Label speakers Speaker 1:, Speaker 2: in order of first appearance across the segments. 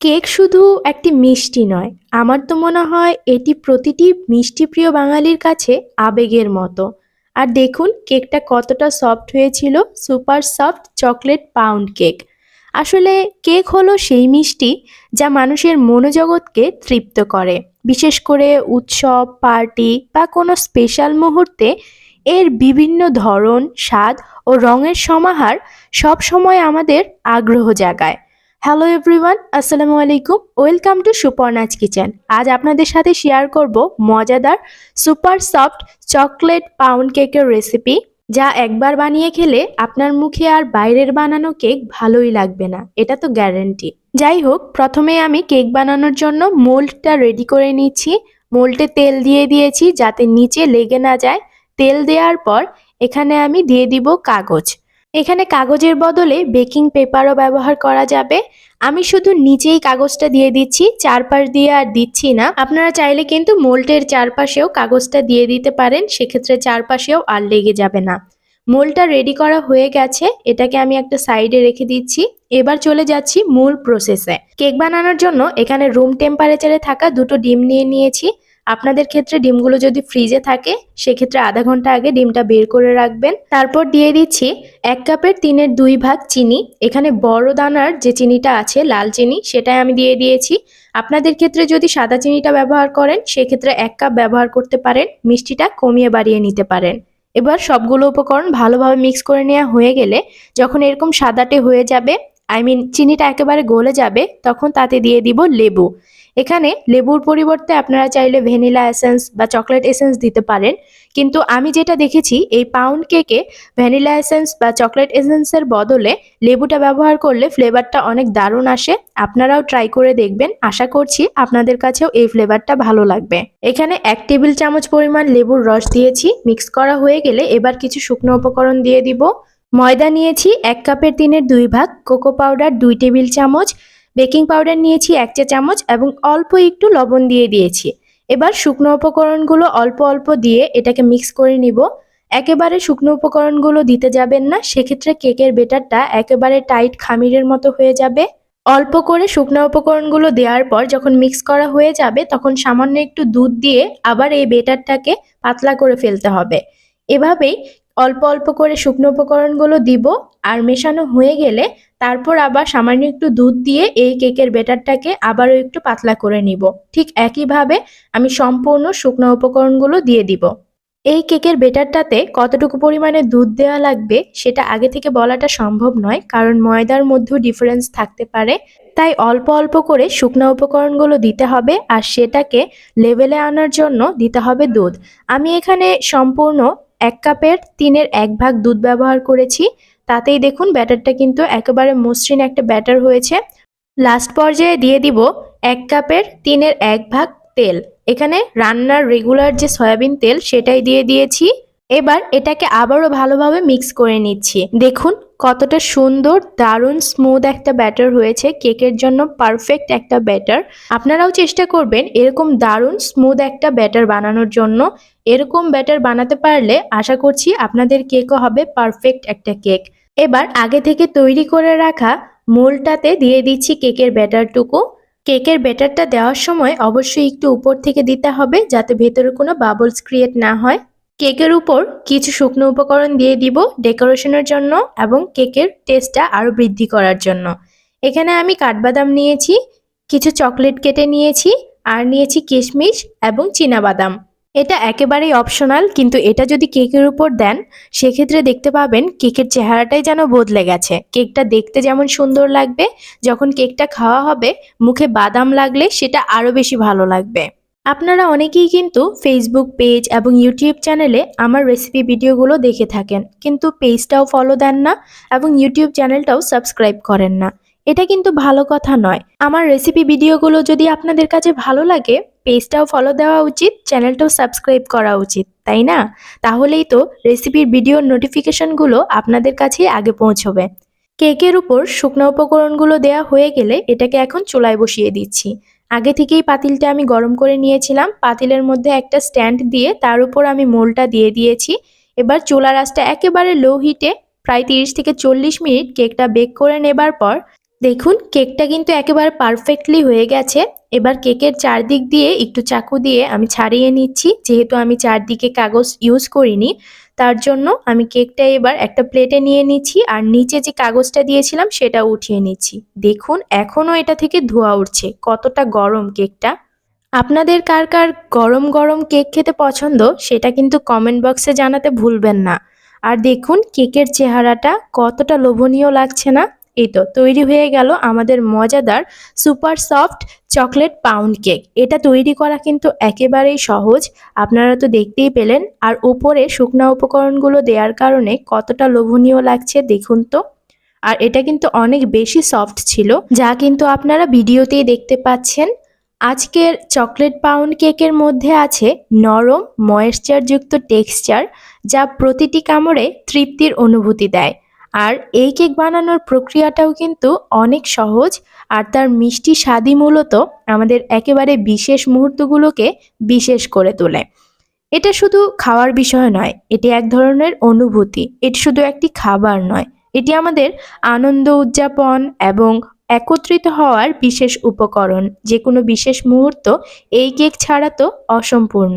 Speaker 1: Cake শুধু একটি মিষ্টি নয়, আমার তো মনে হয় এটি প্রতিটি মিষ্টিপ্রিয় বাঙালির কাছে আবেগের মতো। আর দেখুন, কেকটা কতটা সফট হয়েছিল, super soft chocolate pound cake. আসলে, কেক হলো সেই মিষ্টি যা মানুষের মনোজগৎকে তৃপ্ত করে। বিশেষ করে উৎসব, পার্টি বা কোনো স্পেশাল মুহূর্তে এর বিভিন্ন ধরন, স্বাদ ও রঙের সমাহার সব সময় আমাদের আগ্রহ জাগায়। হ্যালো এভরিওয়ান আসসালামু আলাইকুম ওয়েলকাম টু সুপর্ণাজ কিচেন আজ আপনাদের সাথে শেয়ার করব মজাদার সুপার সফট চকলেট পাউন্ড কেকের রেসিপি যা একবার বানিয়ে খেলে আপনার মুখে আর বাইরের বানানো কেক ভালোই লাগবে না। এটা তো গ্যারেন্টি যাই হোক, প্রথমে আমি কেক বানানোর জন্য মোল্ডটা রেডি করে নিচ্ছি। মোল্ডে তেল দিয়ে দিয়েছি যাতে নিচে লেগে না যায়। তেল দেওয়ার পর এখানে আমি দিয়ে দিব কাগজ। এখানে কাগজের বদলে বেকিং পেপারও ব্যবহার করা যাবে। আমি শুধু নিচেই কাগজটা দিয়ে দিচ্ছি, চারপাশ দিয়ে আর দিচ্ছি না। আপনারা চাইলে কিন্তু মোল্টের চারপাশেও কাগজটা দিয়ে দিতে পারেন, সেক্ষেত্রে চারপাশেও আর লেগে যাবে না। মোলটা রেডি করা হয়ে গেছে, এটাকে আমি একটা সাইডে রেখে দিচ্ছি। এবার চলে যাচ্ছি মূল প্রসেসে কেক বানানোর জন্য এখানে রুম টেম্পারেচারে থাকা দুটো ডিম নিয়ে নিয়েছি। আপনাদের ক্ষেত্রে ডিমগুলো যদি ফ্রিজে থাকে, সেক্ষেত্রে আধা ঘণ্টা আগে ডিমটা বের করে রাখবেন। তারপর দিয়ে দিচ্ছি এক কাপের তিনের দুই ভাগ চিনি। এখানে বড় দানার যে চিনিটা আছে, লাল চিনি, সেটাই আমি দিয়ে দিয়েছি। আপনাদের ক্ষেত্রে যদি সাদা চিনিটা ব্যবহার করেন, সেক্ষেত্রে এক কাপ ব্যবহার করতে পারেন, মিষ্টিটা কমিয়ে বাড়িয়ে নিতে পারেন। এবার সবগুলো উপকরণ ভালোভাবে মিক্স করে নেওয়া হয়ে গেলে, যখন এরকম সাদাটে হয়ে যাবে, আই মিন চিনিটা একেবারে গলে যাবে, তখন তাতে দিয়ে দিব লেবু। এখানে লেবুর পরিবর্তে আপনারা চাইলে ভ্যানিলা এসেন্স বা চকলেট এসেন্স দিতে পারেন। কিন্তু আমি যেটা দেখেছি, এই পাউন্ড কেকে ভ্যানিলা এসেন্স বা চকলেট এসেন্সের বদলে লেবুটা ব্যবহার করলে ফ্লেভারটা অনেক দারুণ আসে। আপনারাও ট্রাই করে দেখবেন। আশা করছি আপনাদের কাছেও এই ফ্লেভারটা ভালো লাগবে। এখানে এক টেবিল চামচ পরিমাণ লেবুর রস দিয়েছি। মিক্স করা হয়ে গেলে এবার কিছু শুকনো উপকরণ দিয়ে দিব। ময়দা নিয়েছি এক কাপের তিনের দুই ভাগ, কোকো পাউডার দুই টেবিল চামচ বেকিং পাউডার নিয়েছি এক চা চামচ এবং অল্প একটু লবণ দিয়ে দিয়েছি। এবার শুকনো উপকরণগুলো অল্প অল্প দিয়ে এটাকে মিক্স করে নিব। একেবারে শুকনো উপকরণগুলো দিতে যাবেন না, সেক্ষেত্রে কেকের বেটারটা একেবারে টাইট খামিরের মতো হয়ে যাবে। অল্প করে শুকনো উপকরণগুলো দেওয়ার পর যখন মিক্স করা হয়ে যাবে, তখন সামান্য একটু দুধ দিয়ে আবার এই বেটারটাকে পাতলা করে ফেলতে হবে। এভাবেই অল্প অল্প করে শুকনো উপকরণগুলো দিব। আর মেশানো হয়ে গেলে তারপর আবার সামান্য একটু দুধ দিয়ে এই কেকের বেটারটাকে আবারও একটু পাতলা করে নিব। ঠিক একইভাবে আমি সম্পূর্ণ শুকনো উপকরণগুলো দিয়ে দিব। এই কেকের বেটারটাতে কতটুকু পরিমাণে দুধ দেওয়া লাগবে সেটা আগে থেকে বলাটা সম্ভব নয়, কারণ ময়দার মধ্যেও ডিফারেন্স থাকতে পারে। তাই অল্প অল্প করে শুকনো উপকরণগুলো দিতে হবে আর সেটাকে লেভেলে আনার জন্য দিতে হবে দুধ। আমি এখানে সম্পূর্ণ এক কাপের তিনের এক ভাগ দুধ ব্যবহার করেছি। তাতেই দেখুন ব্যাটারটা কিন্তু একেবারে মসৃণ একটা ব্যাটার হয়েছে। লাস্ট পর্যায়ে দিয়ে দিব এক কাপের তিনের এক ভাগ তেল। এখানে রান্নার রেগুলার যে সয়াবিন তেল সেটাই দিয়ে দিয়েছি। এবার এটাকে আবারও ভালোভাবে মিক্স করে নিচ্ছি। দেখুন কতটা সুন্দর, দারুণ স্মুথ একটা ব্যাটার হয়েছে। কেকের জন্য পারফেক্ট একটা ব্যাটার। আপনারাও চেষ্টা করবেন এরকম দারুণ স্মুথ একটা ব্যাটার বানানোর জন্য। এরকম ব্যাটার বানাতে পারলে আশা করছি আপনাদের কেকও হবে পারফেক্ট একটা কেক এবার আগে থেকে তৈরি করে রাখা মোলটাতে দিয়ে দিচ্ছি কেকের ব্যাটারটুকু। কেকের ব্যাটারটা দেওয়ার সময় অবশ্যই একটু উপর থেকে দিতে হবে যাতে ভেতরে কোনো বাবলস ক্রিয়েট না হয়। কেকের উপর কিছু শুকনো উপকরণ দিয়ে দিব ডেকোরেশনের জন্য এবং কেকের টেস্টটা আরও বৃদ্ধি করার জন্য। এখানে আমি কাঠবাদাম নিয়েছি, কিছু চকলেট কেটে নিয়েছি, আর নিয়েছি কিশমিশ এবং বাদাম এটা একেবারেই অপশনাল কিন্তু এটা যদি কেকের উপর দেন, সেক্ষেত্রে দেখতে পাবেন কেকের চেহারাটাই যেন বদলে গেছে। কেকটা দেখতে যেমন সুন্দর লাগবে, যখন কেকটা খাওয়া হবে, মুখে বাদাম লাগলে সেটা আরও বেশি ভালো লাগবে। আপনারা অনেকেই কিন্তু ফেসবুক পেজ এবং ইউটিউব চ্যানেলে আমার রেসিপি ভিডিওগুলো দেখে থাকেন, কিন্তু পেজটাও ফলো দেন না এবং ইউটিউব চ্যানেলটাও সাবস্ক্রাইব করেন না। এটা কিন্তু ভালো কথা নয়। আমার রেসিপি ভিডিওগুলো যদি আপনাদের কাছে ভালো লাগে পেজটাও ফলো দেওয়া উচিত চ্যানেলটাও সাবস্ক্রাইব করা উচিত, তাই না? তাহলেই তো রেসিপির ভিডিওর নোটিফিকেশনগুলো আপনাদের কাছেই আগে পৌঁছবে। কেকের উপর শুকনো উপকরণগুলো দেওয়া হয়ে গেলে এটাকে এখন চুলায় বসিয়ে দিচ্ছি। আগে থেকেই পাতিলটা আমি গরম করে নিয়েছিলাম, পাতিলের মধ্যে একটা স্ট্যান্ড দিয়ে তার উপর আমি মোলটা দিয়ে দিয়েছি। এবার চুলা রাসটা একেবারে লো হিটে প্রায় তিরিশ থেকে চল্লিশ মিনিট কেকটা বেক করে নেবার পর দেখুন, কেকটা কিন্তু একেবারে পারফেক্টলি হয়ে গেছে। এবার কেকের চারদিক দিয়ে একটু চাকু দিয়ে আমি ছাড়িয়ে নিচ্ছি। যেহেতু আমি চারদিকে কাগজ ইউজ করিনি, তার জন্য আমি কেকটা এবার একটা প্লেটে নিয়ে নিচ্ছি আর নিচে যে কাগজটা দিয়েছিলাম, সেটা উঠিয়ে নিচ্ছি। দেখুন, এখনও এটা থেকে ধোয়া উঠছে। কতটা গরম কেকটা। আপনাদের কার কার গরম গরম কেক খেতে পছন্দ, সেটা কিন্তু কমেন্ট বক্সে জানাতে ভুলবেন না। আর দেখুন, কেকের চেহারাটা কতটা লোভনীয় লাগছে না। এই তো তৈরি হয়ে গেল আমাদের মজাদার super soft chocolate pound cake. এটা তৈরি করা কিন্তু একেবারেই সহজ, আপনারা তো দেখতেই পেলেন। আর উপরে শুকনা উপকরণগুলো দেওয়ার কারণে কতটা লোভনীয় লাগছে দেখুন তো। আর এটা কিন্তু অনেক বেশি সফট ছিল, যা কিন্তু আপনারা ভিডিওতেই দেখতে পাচ্ছেন। আজকের চকলেট পাউন্ড কেকের মধ্যে আছে নরম ময়েশ্চারযুক্ত টেক্সচার যা প্রতিটি কামড়ে তৃপ্তির অনুভূতি দেয়। আর এই কেক বানানোর প্রক্রিয়াটাও কিন্তু অনেক সহজ আর তার মিষ্টি স্বাদই মূলত আমাদের একেবারে বিশেষ মুহূর্তগুলোকে বিশেষ করে তোলে। এটা শুধু খাওয়ার বিষয় নয়, এটি এক ধরনের অনুভূতি, এটি শুধু একটি খাবার নয়, এটি আমাদের আনন্দ উদযাপন এবং একত্রিত হওয়ার বিশেষ উপকরণ। যে কোনো বিশেষ মুহূর্ত এই কেক ছাড়া তো অসম্পূর্ণ।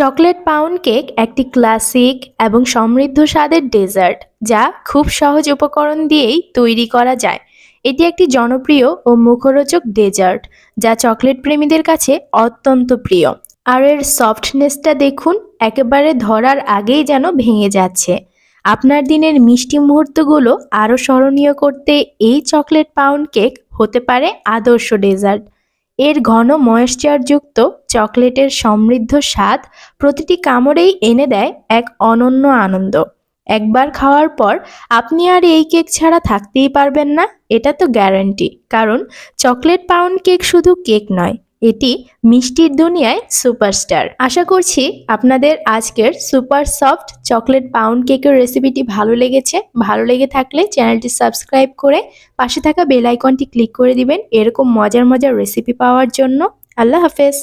Speaker 1: চকলেট পাউন্ড কেক একটি ক্লাসিক এবং সমৃদ্ধ স্বাদের ডেজার্ট, যা খুব সহজ উপকরণ দিয়েই তৈরি করা যায়। এটি একটি জনপ্রিয় ও মুখরোচক ডেজার্ট, যা চকলেট প্রেমীদের কাছে অত্যন্ত প্রিয়। আর এর সফটনেসটা দেখুন, একেবারে ধরার আগেই যেন ভেঙে যাচ্ছে। আপনার দিনের মিষ্টি মুহূর্তগুলো আরও স্মরণীয় করতে এই চকলেট পাউন্ড কেক হতে পারে আদর্শ ডেজার্ট। এর ঘন ময়েশ্চারযুক্ত চকলেটের সমৃদ্ধ স্বাদ প্রতিটি কামড়েই এনে দেয় এক অনন্য আনন্দ। একবার খাওয়ার পর আপনি আর এই কেক ছাড়া থাকতেই পারবেন না, এটা তো গ্যারান্টি। কারণ চকলেট পাউন্ড কেক শুধু কেক নয় এটি মিষ্টির দুনিয়ায় সুপারস্টার। আশা করছি আপনাদের আজকের সুপার সফট চকলেট পাউন্ড কেকের রেসিপিটি ভালো লেগেছে। ভালো লেগে থাকলে চ্যানেলটি সাবস্ক্রাইব করে পাশে থাকা বেল আইকনটি ক্লিক করে দিবেন। এরকম মজার মজার রেসিপি পাওয়ার জন্য। আল্লাহ হাফেজ।